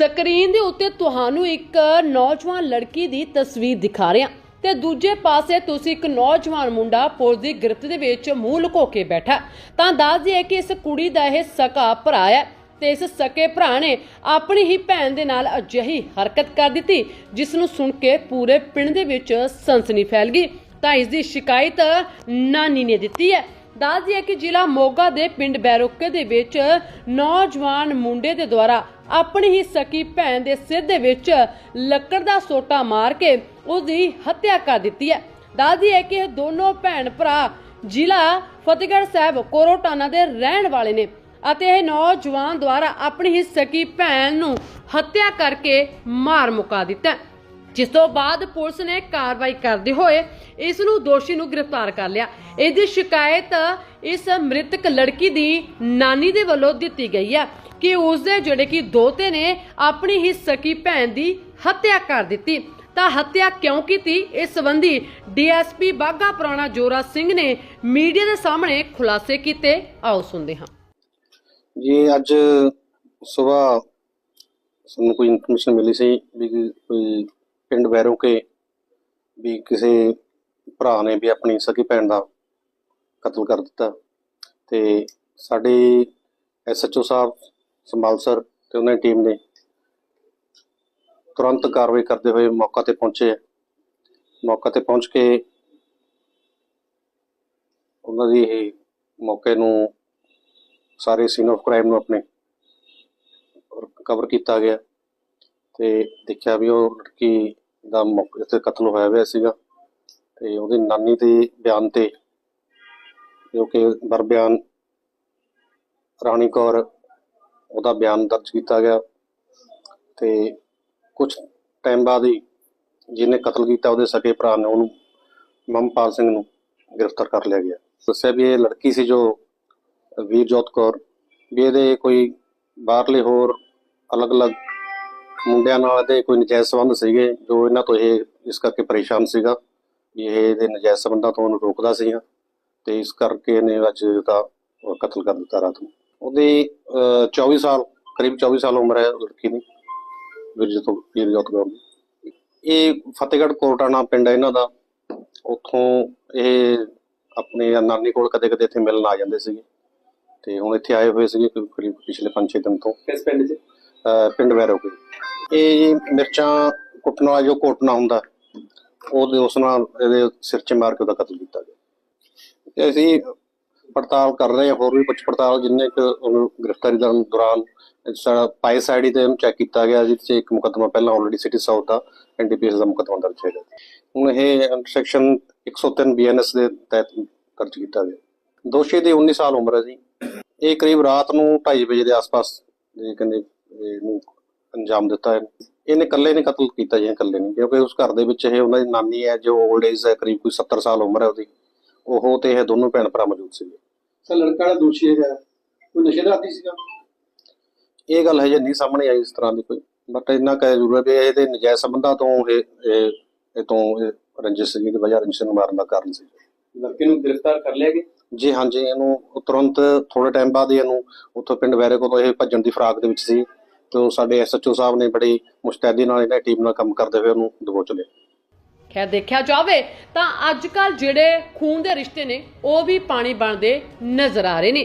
Screen ਦੇ ਉੱਤੇ ਤੁਹਾਨੂੰ ਇੱਕ ਨੌਜਵਾਨ ਲੜਕੀ ਦੀ ਤਸਵੀਰ ਦਿਖਾ ਰਹੇ। ਤੇ ਦੂਜੇ ਪਾਸੇ ਤੁਸੀਂ ਇੱਕ ਨੌਜਵਾਨ ਮੁੰਡਾ ਪੁਲਿਸ ਦੀ ਗ੍ਰਿਫਤ ਦੇ ਵਿੱਚ ਮੂੰਹ ਲੁਕੋ ਕੇ ਬੈਠਾ ਤਾਂ ਦੱਸ ਦਈਏ ਕਿ ਇਸ ਕੁੜੀ ਦਾ ਇਹ ਸਕਾ ਭਰਾ ਹੈ ਤੇ ਇਸ ਸਕੇ ਭਰਾ ਨੇ ਆਪਣੀ ਹੀ ਭੈਣ ਦੇ ਨਾਲ ਅਜਿਹੀ ਹਰਕਤ ਕਰ ਦਿੱਤੀ, ਜਿਸ ਨੂੰ ਸੁਣ ਕੇ ਪੂਰੇ ਪਿੰਡ ਦੇ ਵਿੱਚ ਸਨਸਨੀ ਫੈਲ ਗਈ। ਤਾਂ ਇਸ ਦੀ ਸ਼ਿਕਾਇਤ ਨਾਨੀ ਨੇ ਦਿੱਤੀ ਹੈ। ਦੱਸ ਦਈਏ ਕਿ ਜ਼ਿਲ੍ਹਾ ਮੋਗਾ ਦੇ ਪਿੰਡ ਬੈਰੋਕੇ ਦੇ ਵਿੱਚ ਨੌਜਵਾਨ ਮੁੰਡੇ ਦੇ ਦੁਆਰਾ ਆਪਣੀ ਹੀ ਸਕੀ ਭੈਣ ਦੇ ਸਿਰ ਦੇ ਵਿੱਚ ਲੱਕੜ ਦਾ ਸੋਟਾ ਮਾਰ ਕੇ ਉਸ ਦੀ ਹੱਤਿਆ ਕਰ ਦਿੱਤੀ ਹੈ। ਦੱਸਦੀ ਹੈ ਕਿ ਇਹ ਦੋਨੋਂ ਭੈਣ ਭਰਾ ਜ਼ਿਲ੍ਹਾ ਫਤਿਹਗੜ੍ਹ ਸਾਹਿਬ ਕੋਰੋਟਾਨਾ ਦੇ ਰਹਿਣ ਵਾਲੇ ਨੇ ਅਤੇ ਇਹ ਨੌਜਵਾਨ ਦੁਆਰਾ ਆਪਣੀ ਹੀ ਸਕੀ ਭੈਣ ਨੂੰ ਹੱਤਿਆ ਕਰਕੇ ਮਾਰ ਮੁਕਾ ਦਿੱਤਾ ਜਿਸ ਤੋਂ ਬਾਅਦ ਪੁਲਿਸ ਨੇ ਕਾਰਵਾਈ ਕਰਦੇ ਹੋਏ ਇਸ ਨੂੰ ਦੋਸ਼ੀ ਨੂੰ ਗ੍ਰਿਫਤਾਰ ਕਰ ਲਿਆ। ਇਸ ਦੀ ਸ਼ਿਕਾਇਤ ਇਸ ਮ੍ਰਿਤਕ ਲੜਕੀ ਦੀ ਨਾਨੀ ਦੇ ਵੱਲੋਂ ਦਿੱਤੀ ਗਈ ਹੈ ਕਿ ਉਸ ਦੇ ਜਿਹੜੇ ਕਿ ਦੋਤੇ ਨੇ ਆਪਣੀ ਹੀ ਸਕੀ ਭੈਣ ਦੀ ਹੱਤਿਆ ਕਰ ਦਿੱਤੀ। ਤਾਂ ਹੱਤਿਆ ਕਿਉਂ ਕੀਤੀ? ਇਸ ਸੰਬੰਧੀ ਡੀਐਸਪੀ ਬਾਗਾ ਪੁਰਾਣਾ ਜੋਰਾ ਸਿੰਘ ਨੇ ਮੀਡੀਆ ਦੇ ਸਾਹਮਣੇ ਖੁਲਾਸੇ ਕੀਤੇ। ਆਓ ਸੁਣਦੇ ਹਾਂ। ਜੀ, ਅੱਜ ਸਵੇਰ ਸਾਨੂੰ ਕੋਈ ਇਨਫੋਰਮੇਸ਼ਨ ਮਿਲੀ ਸੀ ਵੀ ਕੋਈ ਪਿੰਡ ਵੈਰੋਂ ਕੇ ਵੀ ਕਿਸੇ ਭਰਾ ਨੇ ਵੀ ਆਪਣੀ ਸਕੀ ਭੈਣ ਦਾ ਕਤਲ ਕਰ ਦਿੱਤਾ। ਤੇ ਸਾਡੇ ਐਸਐਚਓ ਸਾਹਿਬ, ਸੰਭਾਲ ਸਰ ਤੇ ਉਹਨਾਂ ਦੀ ਟੀਮ ਨੇ ਤੁਰੰਤ ਕਾਰਵਾਈ ਕਰਦੇ ਹੋਏ ਮੌਕਾ ਤੇ ਪਹੁੰਚੇ। ਮੌਕਾ ਤੇ ਪਹੁੰਚ ਕੇ ਉਹਨਾਂ ਦੀ ਇਹ ਮੌਕੇ ਨੂੰ ਸਾਰੇ ਸੀਨ ਆਫ ਕ੍ਰਾਈਮ ਨੂੰ ਆਪਣੇ ਕਵਰ ਕੀਤਾ ਗਿਆ ਤੇ ਦੇਖਿਆ ਵੀ ਉਹ ਲੜਕੀ ਦਾ ਮੌਕੇ ਤੇ ਕਤਲ ਹੋਇਆ ਹੋਇਆ ਸੀਗਾ ਤੇ ਉਹਦੀ ਨਾਨੀ ਦੇ ਬਿਆਨ ਤੇ, ਜੋ ਕਿ ਬਰਬਿਆਨ ਰਾਣੀ ਕੌਰ ਉਹਦਾ ਬਿਆਨ ਦਰਜ ਕੀਤਾ ਗਿਆ ਤੇ ਕੁਝ ਟਾਈਮ ਬਾਅਦ ਹੀ ਜਿਹਨੇ ਕਤਲ ਕੀਤਾ ਉਹਦੇ ਸਕੇ ਭਰਾ ਨੇ ਉਹਨੂੰ ਮਮਪਾਲ ਸਿੰਘ ਨੂੰ ਗ੍ਰਿਫਤਾਰ ਕਰ ਲਿਆ ਗਿਆ। ਦੱਸਿਆ ਵੀ ਇਹ ਲੜਕੀ ਸੀ ਜੋ ਵੀਰਜੋਤ ਕੌਰ, ਵੀ ਇਹਦੇ ਕੋਈ ਬਾਹਰਲੇ ਹੋਰ ਅਲੱਗ-ਅਲੱਗ ਮੁੰਡਿਆਂ ਨਾਲ ਇਹਦੇ ਕੋਈ ਨਜਾਇਜ਼ ਸੰਬੰਧ ਸੀਗੇ, ਜੋ ਇਹਨਾਂ ਤੋਂ ਇਹ ਇਸ ਕਰਕੇ ਪਰੇਸ਼ਾਨ ਸੀਗਾ ਵੀ ਇਹ ਇਹਦੇ ਨਜਾਇਜ਼ ਸੰਬੰਧਾਂ ਤੋਂ ਉਹਨੂੰ ਰੋਕਦਾ ਸੀਗਾ ਤੇ ਇਸ ਕਰਕੇ ਇਹਨੇ ਅੱਜ ਦਾ ਕਤਲ ਕਰ ਦਿੱਤਾ ਰਾਤ ਨੂੰ। ਉਹਦੀ 24 ਸਾਲ, ਕਰੀਬ 24 ਸਾਲ ਉਮਰ ਹੈ ਲੜਕੀ ਦੀ ਵੀਰਜੋਤ ਵੀਰਜੋਤ ਕੌਰ ਇਹ ਫਤਿਹਗੜ੍ਹ ਕੋਟਾਣਾ ਪਿੰਡ ਹੈ ਇਹਨਾਂ ਦਾ। ਉੱਥੋਂ ਇਹ ਆਪਣੇ ਨਾਨੀ ਕੋਲ ਕਦੇ-ਕਦੇ ਇੱਥੇ ਮਿਲਣ ਆ ਜਾਂਦੇ ਸੀਗੇ। ਤੇ ਹੁਣ ਇੱਥੇ ਆਏ ਹੋਏ ਸੀਗੇ, ਕਰੀਬ ਪਿਛਲੇ 5-6 ਦਿਨ ਤੋਂ। ਕਿਸ ਪਿੰਡ 'ਚ? ਪਿੰਡ ਵੈਰੋਗੇ ਇਹ ਮਿਰਚਾਂ ਕੁੱਟਣ ਵਾਲਾ ਜੋ ਕੋਟਣਾ ਹੁੰਦਾ, ਉਹਦੇ ਉਸ ਨਾਲ ਇਹਦੇ ਸਿਰ 'ਚ ਮਾਰ ਕੇ ਉਹਦਾ ਕਤਲ ਕੀਤਾ ਗਿਆ। ਤੇ ਅਸੀਂ ਪੜਤਾਲ ਕਰ ਰਹੇ ਹਾਂ, ਹੋਰ ਵੀ ਪੁੱਛ ਪੜਤਾਲ, ਜਿੰਨੇ ਕੁ ਉਹਨੂੰ ਗ੍ਰਿਫਤਾਰੀ ਦੌਰਾਨ ਸਾਡਾ ਪਾਈ ਸਾਈਡ ਤੇ ਚੈੱਕ ਕੀਤਾ ਗਿਆ, ਜਿਸ 'ਚ ਇੱਕ ਮੁਕੱਦਮਾ ਪਹਿਲਾਂ ਆਲਰੇਡੀ ਸਿਟੀ ਸਾਊਥ ਦਾ ਐਨਡੀਪੀਐਸ ਦਾ ਮੁਕੱਦਮਾ ਦਰਜ ਹੈਗਾ ਹੁਣ ਇਹ ਸੈਕਸ਼ਨ 103 ਬੀਐਨਐਸ ਦੇ ਤਹਿਤ ਦਰਜ ਕੀਤਾ ਗਿਆ। ਦੋਸ਼ੀ ਦੀ 19 ਸਾਲ ਉਮਰ ਹੈ ਜੀ। ਇਹ ਕਰੀਬ ਰਾਤ ਨੂੰ 2:30 ਵਜੇ ਦੇ ਆਸ-ਪਾਸ, ਇਹ ਕਹਿੰਦੇ ਇਹਨੂੰ ਅੰਜਾਮ ਦਿੱਤਾ ਹੈ ਇਹਨੇ ਇਕੱਲੇ ਨੇ ਕਤਲ ਕੀਤਾ ਜੀ ਇਕੱਲੇ ਨਹੀਂ ਕਿਉਂਕਿ ਉਸ ਘਰ ਦੇ ਵਿੱਚ ਇਹ ਉਹਨਾਂ ਦੀ ਨਾਨੀ ਹੈ ਜੋ 올ਡ ਏਜ ਹੈ ਕਰੀਬ ਕੋਈ 70 ਸਾਲ ਉਮਰ ਹੈ ਉਹਦੀ। ਉਹ ਤੇ ਇਹ ਦੋਨੋਂ ਭੈਣ ਭਰਾ ਮੌਜੂਦ ਸੀਗੇ। ਸਰ ਲੜਕਾ ਦਾ ਦੋਸ਼ੀ ਹੈਗਾ ਕੋਈ ਨਸ਼ੇ ਦਾ ਆਦੀ ਸੀਗਾ? ਇਹ ਗੱਲ ਹਜੇ ਨਹੀਂ ਸਾਹਮਣੇ ਆਈ ਇਸ ਤਰ੍ਹਾਂ ਦੀ ਕੋਈ। ਬਟ ਇੰਨਾ ਕਹਿ ਜ਼ਰੂਰ ਹੈ ਵੀ ਇਹਦੇ ਨਜਾਇਜ਼ ਸੰਬੰਧਾਂ ਤੋਂ ਇਹ ਇਹ ਤੋਂ ਰੰਜਿਸ਼ ਸੀਗੀ ਦੀ ਵਜ੍ਹਾ ਰੰਜਿਸ਼ ਨੂੰ ਮਾਰਨ ਦਾ ਕਾਰਨ ਸੀ। ਲੜਕੇ ਨੂੰ ਗ੍ਰਿਫਤਾਰ ਕਰ ਲਿਆ ਗਿਆ? ਜੀ ਹਾਂਜੀ ਇਹਨੂੰ ਤੁਰੰਤ ਥੋੜੇ ਟਾਈਮ ਬਾਅਦ ਇਹਨੂੰ ਉੱਥੋਂ ਪਿੰਡ ਵੈਰੇ ਕੋਲ ਇਹ ਭੱਜਣ ਦੀ ਫਰਾਕ ਦੇ ਵਿੱਚ ਸੀ। ਤੇ ਉਹ ਸਾਡੇ ਐਸਐਚਓ ਸਾਹਿਬ ਨੇ ਬੜੀ ਮੁਸਤੈਦੀ ਨਾਲ ਇਹਨਾਂ ਟੀਮ ਨਾਲ ਕੰਮ ਕਰਦੇ ਹੋਏ ਉਹਨੂੰ ਦਬੋਚ ਲਿਆ ਖੈਰ, ਦੇਖਿਆ ਜਾਵੇ ਤਾਂ ਅੱਜ ਕੱਲ ਜਿਹੜੇ ਖੂਨ ਦੇ ਰਿਸ਼ਤੇ ਨੇ, ਉਹ ਵੀ ਪਾਣੀ ਬਣਦੇ ਨਜ਼ਰ ਆ ਰਹੇ ਨੇ।